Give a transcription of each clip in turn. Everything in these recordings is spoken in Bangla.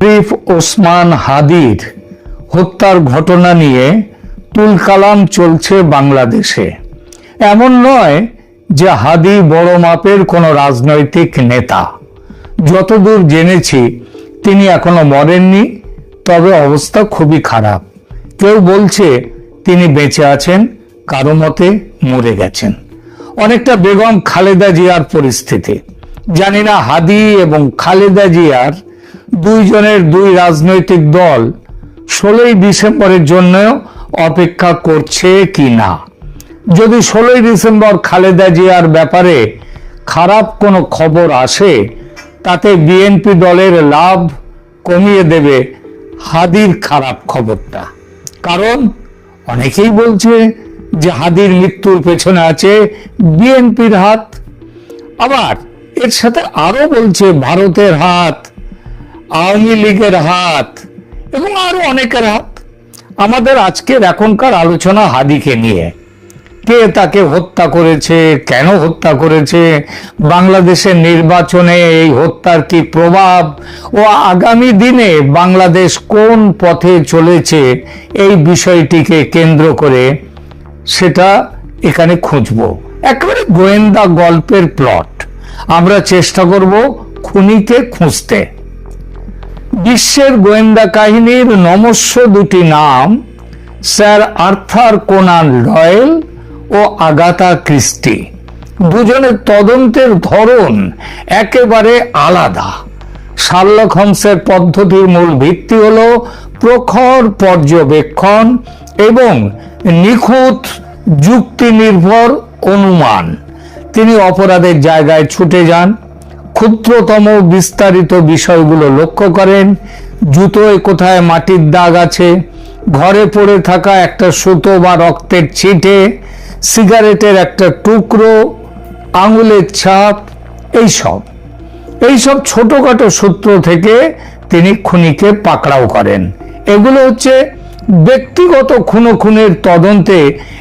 শরীফ ওসমান হাদির হত্যার ঘটনা নিয়ে তুলকালাম চলছে বাংলাদেশে। এমন নয় যে হাদি বড় মাপের কোনো রাজনৈতিক নেতা। যতদূর জেনেছি, তিনি এখনও মরেননি, তবে অবস্থা খুবই খারাপ। কেউ বলছে তিনি বেঁচে আছেন, কারও মতে মরে গেছেন। অনেকটা বেগম খালেদা জিয়ার পরিস্থিতি। জানি না হাদি এবং খালেদা জিয়ার দুইজনের দুই রাজনৈতিক দল ষোলোই ডিসেম্বরের জন্য অপেক্ষা করছে কি না যদি ষোলোই ডিসেম্বর খালেদা জিয়ার ব্যাপারে খারাপ কোনো খবর আসে, তাতে বিএনপি দলের লাভ কমিয়ে দেবে হাদির খারাপ খবরটা। কারণ অনেকেই বলছে যে হাদির মৃত্যুর পেছনে আছে বিএনপির হাত। আবার এর সাথে আরও বলছে ভারতের হাত। আওয়ামী লীগের হাত এবং আরও অনেকের হাত। আমাদের আজকের এখনকার আলোচনা হাদিকে নিয়ে। কে তাকে হত্যা করেছে, কেন হত্যা করেছে, বাংলাদেশের নির্বাচনে এই হত্যার কি প্রভাব ও আগামী দিনে বাংলাদেশ কোন পথে চলেছে এই বিষয়টিকে কেন্দ্র করে সেটা এখানে খুঁজবো। একেবারে গোয়েন্দা গল্পের প্লট। আমরা চেষ্টা করব খুনিকে খুঁজতে। বিশ্বের গোয়েন্দা কাহিনীর নমস্য দুটি নাম, স্যার আর্থার কোনান ডয়েল ও আগাতা ক্রিস্টি। দুজনের তদন্তের ধরন একেবারে আলাদা। শার্লক হোমসের পদ্ধতির মূল ভিত্তি হল প্রখর পর্যবেক্ষণ এবং নিখুঁত যুক্তি নির্ভর অনুমান। তিনি অপরাধের জায়গায় ছুটে যান। ক্ষুদ্রতম বিস্তারিত বিষয়গুলো লক্ষ্য করেন। জুতোয় কোথায় মাটির দাগ আছে? ঘরে পড়ে থাকা একটা সুতো বা রক্তের ছিটে, সিগারেটের একটা টুকরো, আঙুলের ছাপ, এইসব। এইসব ছোটখাটো সূত্র থেকে তিনি খুনিকে পাকড়াও করেন। এগুলো হচ্ছে ব্যক্তিগত খুনো খুনের তদন্তে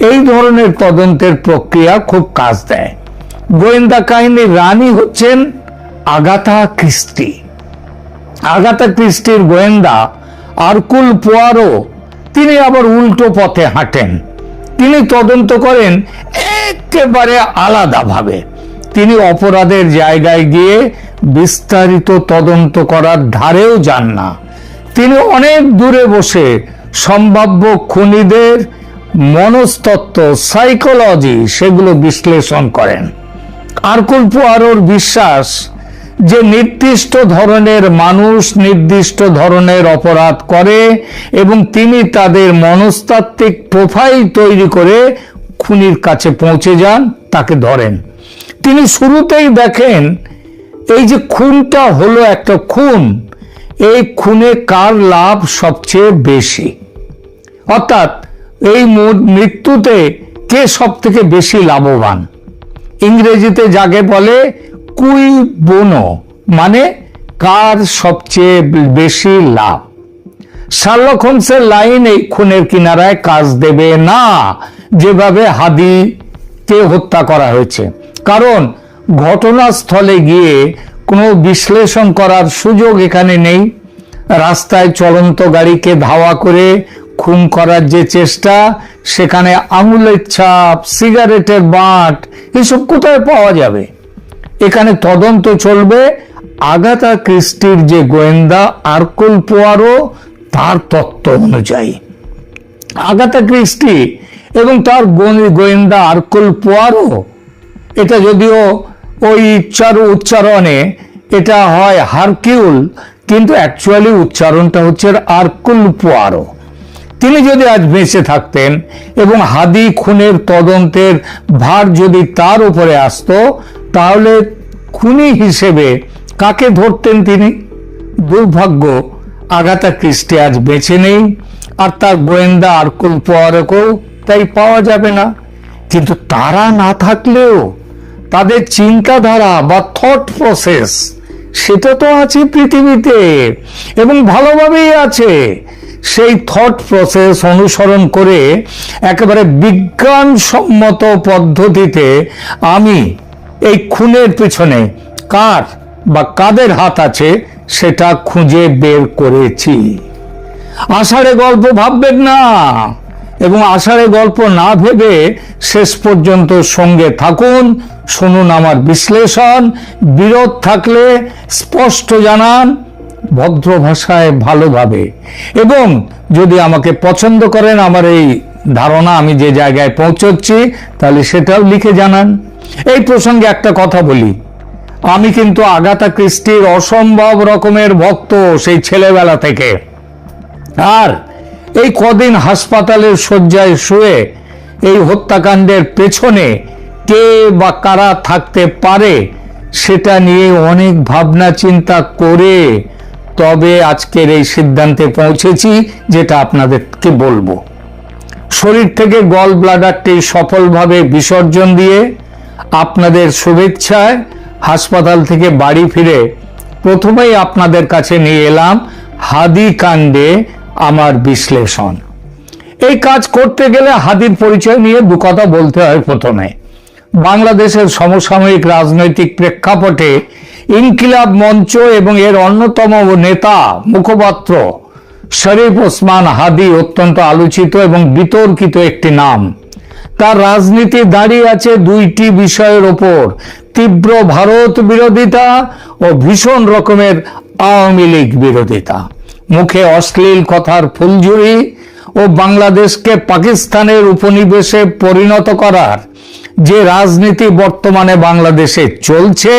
এই ধরনের তদন্তের প্রক্রিয়া খুব কাজ দেয়। গোয়েন্দা কাহিনীর রানী হচ্ছেন আগাথা ক্রিস্টি আগাথা ক্রিস্টির গোয়েন্দা আরকুল পোয়ারো, তিনি আবার উল্টো পথে হাঁটেন। তিনি তদন্ত করেন একেবারে আলাদাভাবে। তিনি অপরাধের জায়গায় গিয়ে বিস্তারিত তদন্ত করার ধারেও যান না। তিনি অনেক দূরে বসে সম্ভাব্য খুনিদের মনস্তত্ত্ব, সাইকোলজি, সেগুলো বিশ্লেষণ করেন। আরকুল পোয়ারোর বিশ্বাস যে নির্দিষ্ট ধরনের মানুষ নির্দিষ্ট ধরনের অপরাধ করে এবং তিনি তাদের মনস্তাত্ত্বিক প্রোফাইল তৈরি করে খুনির কাছে পৌঁছে যান, তাকে ধরেন। তিনি শুরুতেই দেখেন, এই যে খুনটা হলো একটা খুন, এই খুনে কার লাভ সবচেয়ে বেশি? অর্থাৎ এই মৃত্যুতে কে সব থেকে বেশি লাভবান? ইংরেজিতে যাকে বলে কুই বোনো মানে কার সবচেয়ে বেশি লাভ? শার্লক হোমসের লাইন এই খুনের কিনারায় কাজ দেবে না, যেভাবে হাদিকে হত্যা করা হয়েছে। কারণ ঘটনাস্থলে গিয়ে কোনো বিশ্লেষণ করার সুযোগ এখানে নেই। রাস্তায় চলন্ত গাড়িকে ধাওয়া করে খুন করার যে চেষ্টা, সেখানে আঙুলের ছাপ, সিগারেটের বাঁট, এসব কোথায় পাওয়া যাবে? এখানে তদন্ত চলবে। আগাতা ক্রিস্টির যে গোয়েন্দা আরকুল পোয়ারো, তার তত্ত্ব অনুযায়ী। আগাতা ক্রিস্টি এবং তার গোয়েন্দা আরকুল পোয়ারো, এটা যদিও ওই উচ্চার উচ্চারণে এটা হয় হারকিউল, কিন্তু অ্যাকচুয়ালি উচ্চারণটা হচ্ছে আরকুল পোয়ারো। তিনি যদি আজ বেঁচে থাকতেন এবং হাদি খুনের তদন্তের ভার যদি তার উপরে আসতো তাহলে খুনি হিসেবে কাকে ধরতেন তিনি? দুর্ভাগ্য আগাতা ক্রিস্টি আজ বেঁচে নেই, আর তার গোয়েন্দা আরকুল পোয়ারকেও তাই পাওয়া যাবে না। কিন্তু তারা না থাকলেও তাদের চিন্তাধারা বা থট প্রসেস সেটা তো আছে পৃথিবীতে এবং ভালোভাবেই আছে। সেই থট প্রসেস অনুসরণ করে একেবারে বিজ্ঞানসম্মত পদ্ধতিতে আমি এই খুনের পেছনে কার বা কাদের হাত আছে সেটা খুঁজে বের করেছি। আষাঢ়ে গল্প ভাববেন না এবং আষাঢ়ে গল্প না ভেবে শেষ পর্যন্ত সঙ্গে থাকুন। শুনুন আমার বিশ্লেষণ। বিরোধ থাকলে স্পষ্ট জানান। ভদ্র ভাষায় ভালোভাবে। এবং যদি আমাকে পছন্দ করেন আমার এই ধারণা আমি যে জায়গায় পৌঁছচ্ছি, তাহলে সেটাও লিখে জানান। এই প্রসঙ্গে একটা কথা বলি। আমি কিন্তু আগাতা ক্রিস্টির অসম্ভব রকমের ভক্ত সেই ছেলেবেলা থেকে। আর এই কদিন হাসপাতালের শয্যায় শুয়ে এই হত্যাকাণ্ডের পেছনে কে বা কারা থাকতে পারে সেটা নিয়ে অনেক ভাবনা চিন্তা করে তবে আজকের এই সিদ্ধান্তে পৌঁছেছি, যেটা আপনাদেরকে বলব। শরীর থেকে গল ব্লাডারটি সফলভাবে বিসর্জন দিয়ে আপনাদের শুভেচ্ছায় হাসপাতাল থেকে বাড়ি ফিরে প্রথমেই আপনাদের কাছে নিয়ে এলাম হাদি কাণ্ডে আমার বিশ্লেষণ। এই কাজ করতে গেলে হাদির পরিচয় নিয়ে দু কথা বলতে হয় প্রথমে। বাংলাদেশের সমসাময়িক রাজনৈতিক প্রেক্ষাপটে ইনকিলাব মঞ্চ এবং এর অন্যতম নেতা, মুখপাত্র শরীফ ওসমান হাদি অত্যন্ত আলোচিত এবং বিতর্কিত একটি নাম। তার রাজনীতি দাঁড়িয়ে আছে দুইটি বিষয়ের ওপর। তীব্র ভারত বিরোধিতা ও ভীষণ রকমের আওয়ামী লীগ বিরোধিতা। মুখে অশ্লীল কথার ফুলঝুরি ও বাংলাদেশকে পাকিস্তানের উপনিবেশে পরিণত করার যে রাজনীতি বর্তমানে বাংলাদেশে চলছে,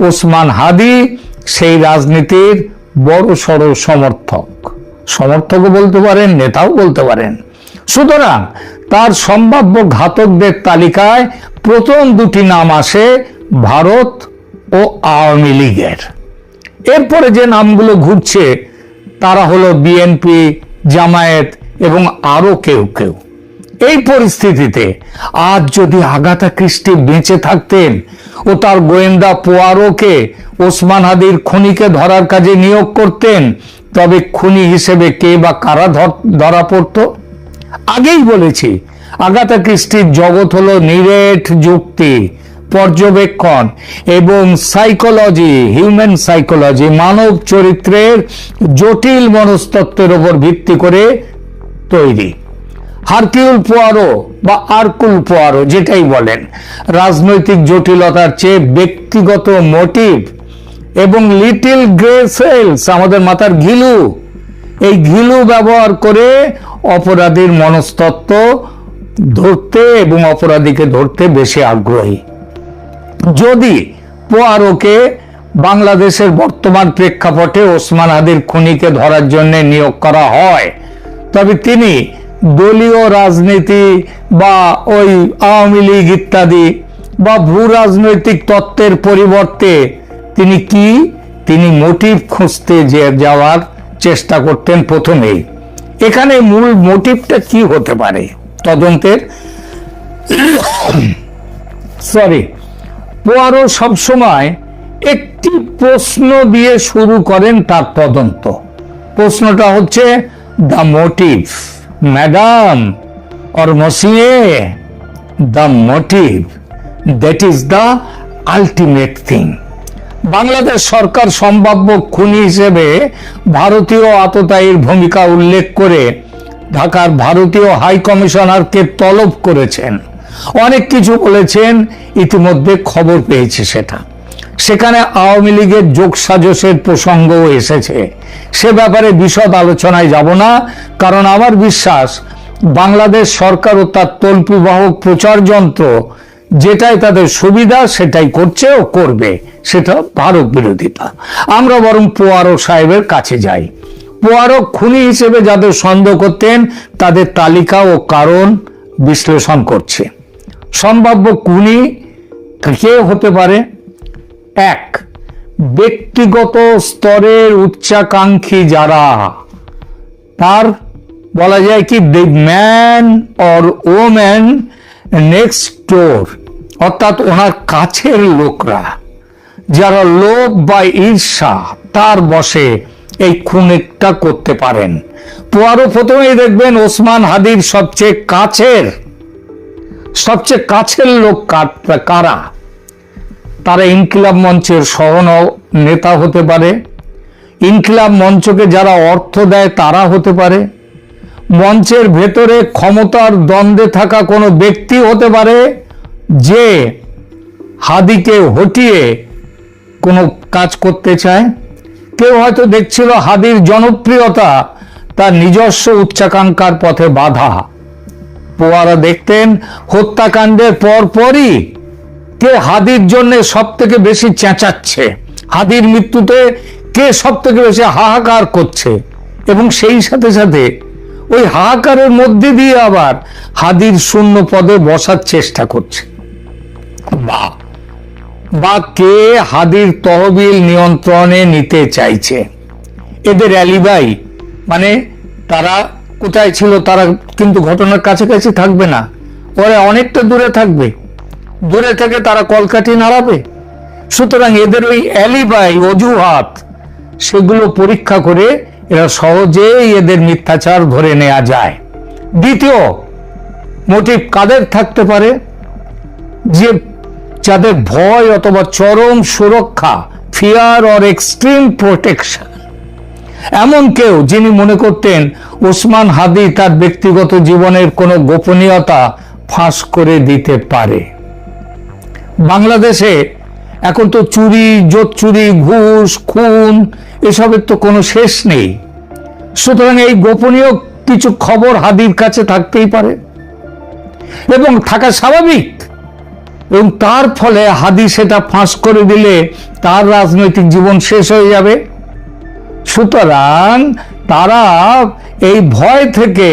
ওসমান হাদি সেই রাজনীতির বড় সড় সমর্থক। সমর্থকও বলতে পারেন, নেতাও বলতে পারেন। সুতরাং তার সম্ভাব্য ঘাতকদের তালিকায় প্রথম দুটি নাম আসে ভারত ও আওয়ামী লীগের। এরপরে যে নামগুলো ঘুরছে, তারা হলো বিএনপি, জামায়াত এবং আরও কেউ কেউ। এই পরিস্থিতিতে আজ যদি আগাথা কৃষ্টি বেঁচে থাকতেন ও তার গোয়েন্দা পোয়ারোকে ওসমান হাদির খুনিকে ধরার কাজে নিয়োগ করতেন, তবে খুনি হিসেবে কে বা কারা ধরা পড়তো? আগেই বলেছি, আগাথা ক্রিস্টির জগৎ হলো নিরেট যুক্তি, পর্যবেক্ষণ এবং সাইকোলজি হিউম্যান সাইকোলজি মানব চরিত্রের জটিল মনস্তত্ত্বের উপর ভিত্তি করে তৈরি। হারকিউল পোয়ারো বা আরকুল পোয়ারো যেটাই বলেন, রাজনৈতিক জটিলতার চেয়ে ব্যক্তিগত মোটিভ এবং লিটিল গ্রে সেলস আমাদের মাথার ঘিলু এই ঘিলু ব্যবহার করে অপরাধীর মনস্তত্ত্ব ধরতে এবং অপরাধীকে ধরতে বেশি আগ্রহী। যদি পোয়ারোকে বাংলাদেশের বর্তমান প্রেক্ষাপটে ওসমান আদির খুনিকে ধরার জন্য নিয়োগ করা হয়, তবে তিনি দলীয় রাজনীতি বা ওই আওয়ামী লীগ ইত্যাদি বা ভূ রাজনৈতিক তত্ত্বের পরিবর্তে তিনি কি? তিনি মোটিভ খুঁজতে যে যাওয়ার চেষ্টা করতেন প্রথমেই। এখানে মূল মোটিভটা কি হতে পারে? তদন্তের সরি পোয়ারো সবসময় একটি প্রশ্ন দিয়ে শুরু করেন তার তদন্ত। প্রশ্নটা হচ্ছে the motive madam or monsieur the motive that is the ultimate thing Bangladesh সরকার সম্ভাব্য খুনি হিসেবে ভারতীয় আততায়ীর ভূমিকা উল্লেখ করে ঢাকার ভারতীয় হাই কমিশনারকে তলব করেছেন। অনেক কিছু বলেছেন, ইতিমধ্যে খবর পেয়েছে সেটা। সেখানে আওয়ামী লীগের যোগ সাজসের প্রসঙ্গও এসেছে। সে ব্যাপারে বিশদ আলোচনায় যাব না, কারণ আমার বিশ্বাস, বাংলাদেশ সরকার ও তার তল্পিবাহক প্রচার যন্ত্র যেটাই তাদের সুবিধা, সেটাই করছে ও করবে। সেটা ভারত বিরোধিতা আমরা বরং পোয়ারো সাহেবের কাছে যাই। পোয়ারো খুনি হিসেবে যাদের সন্দেহ করতেন, তাদের তালিকা ও কারণ বিশ্লেষণ করছে। সম্ভাব্য খুনি কে হতে পারে? এক, ব্যক্তিগত স্তরের উচ্চাকাঙ্ক্ষী যারা, তার বলা যায় কি the man or woman next door অর্থাৎ ওনার কাছের লোকরা, যারা লোভ বা ঈর্ষা, তার বসে এই খুনিকটা করতে পারেন। পোয়ারো প্রথমেই দেখবেন ওসমান হাদির সবচেয়ে কাছের সবচেয়ে কাছের লোক কারা? তারা ইনকিলাব মঞ্চের সহন নেতা হতে পারে। ইনকিলাব মঞ্চকে যারা অর্থ দেয়, তারা হতে পারে। মঞ্চের ভেতরে ক্ষমতার দ্বন্দ্বে থাকা কোনো ব্যক্তি হতে পারে। যে হাদিকে হটিয়ে কোনো কাজ করতে চায়, কেউ হয়তো দেখছিল হাদির জনপ্রিয়তা তার নিজস্ব উচ্চাকাঙ্ক্ষার পথে বাধা। পোয়ারা দেখতেন হত্যাকাণ্ডের পরপরই কে হাদির জন্য সব থেকে বেশি চেঁচাচ্ছে, হাদির মৃত্যুতে কে সব থেকে বেশি হাহাকার করছে এবং সেই সাথে সাথে ওই হাহাকারের মধ্যে দিয়ে আবার হাদির শূন্য পদে বসার চেষ্টা করছে। বা বা কে হাদির তহবিল নিয়ন্ত্রণে নিতে চাইছে? এদের অ্যালিবাই মানে তারা কোথায় ছিল, তারা কিন্তু ঘটনার কাছাকাছি থাকবে না। পরে অনেকটা দূরে থাকবে। দূরে থেকে তারা কলকাঠি নাড়াবে। সুতরাং এদের ওই অ্যালিবাই, অজুহাত, সেগুলো পরীক্ষা করে এরা সহজেই এদের মিথ্যাচার ধরে নেওয়া যায়। দ্বিতীয়, মোটিভ কাদের থাকতে পারে? যে যাদের ভয় অথবা চরম সুরক্ষা ফিয়ার অর এক্সট্রিম প্রোটেকশন এমন কেউ যিনি মনে করতেন ওসমান হাদি তার ব্যক্তিগত জীবনের কোনো গোপনীয়তা ফাঁস করে দিতে পারে। বাংলাদেশে এখন তো চুরি জোট চুরি ঘুষ, খুন, এসবের তো কোনো শেষ নেই। সুতরাং এই গোপনীয় কিছু খবর হাদির কাছে থাকতেই পারে। এবং থাকা স্বাভাবিক এবং তার ফলে হাদি সেটা ফাঁস করে দিলে তার রাজনৈতিক জীবন শেষ হয়ে যাবে। সুতরাং তারা এই ভয় থেকে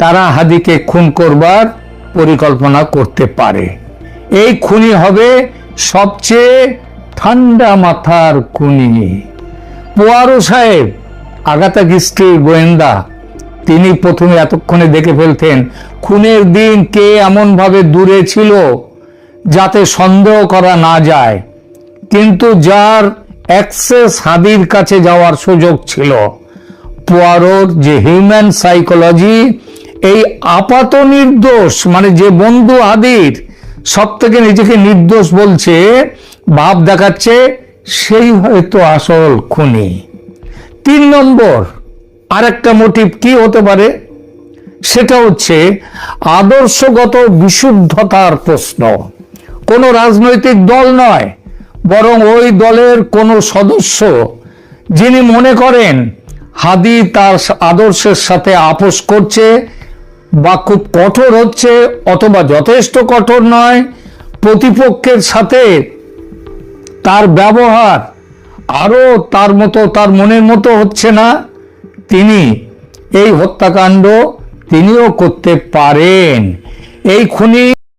তারা হাদিকে খুন করবার পরিকল্পনা করতে পারে। এই খুনি হবে সবচেয়ে ঠান্ডা মাথার খুনি। পোয়ারো সাহেব আগাতা কিস্টির গোয়েন্দা, তিনি প্রথমে এতক্ষণে দেখে ফেলতেন, খুনের দিন কে এমনভাবে দূরে ছিল? যাতে সন্দেহ করা না যায়। কিন্তু যার অ্যাক্সেস হাদির কাছে যাওয়ার সুযোগ ছিল, পোয়ারোর যে হিউম্যান সাইকোলজি, এই আপাত নির্দোষ মানে যে বন্ধু হাদির সব থেকে নিজেকে নির্দোষ বলছে, ভাব দেখাচ্ছে, সেই হয়তো আসল খুনি। তিন নম্বর, আরেকটা মোটিভ কি হতে পারে? সেটা হচ্ছে আদর্শগত বিশুদ্ধতার প্রশ্ন। কোনো রাজনৈতিক দল নয়, বরং ওই দলের কোনো সদস্য যিনি মনে করেন হাদি তার আদর্শের সাথে আপোষ করছে বা খুব কঠোর হচ্ছে অথবা যথেষ্ট কঠোর নয়, প্রতিপক্ষের সাথে তার ব্যবহার আরও তার মতো, তার মনের মতো হচ্ছে না, তিনি এই হত্যাকাণ্ড তিনিও করতে পারেন। এই খুনি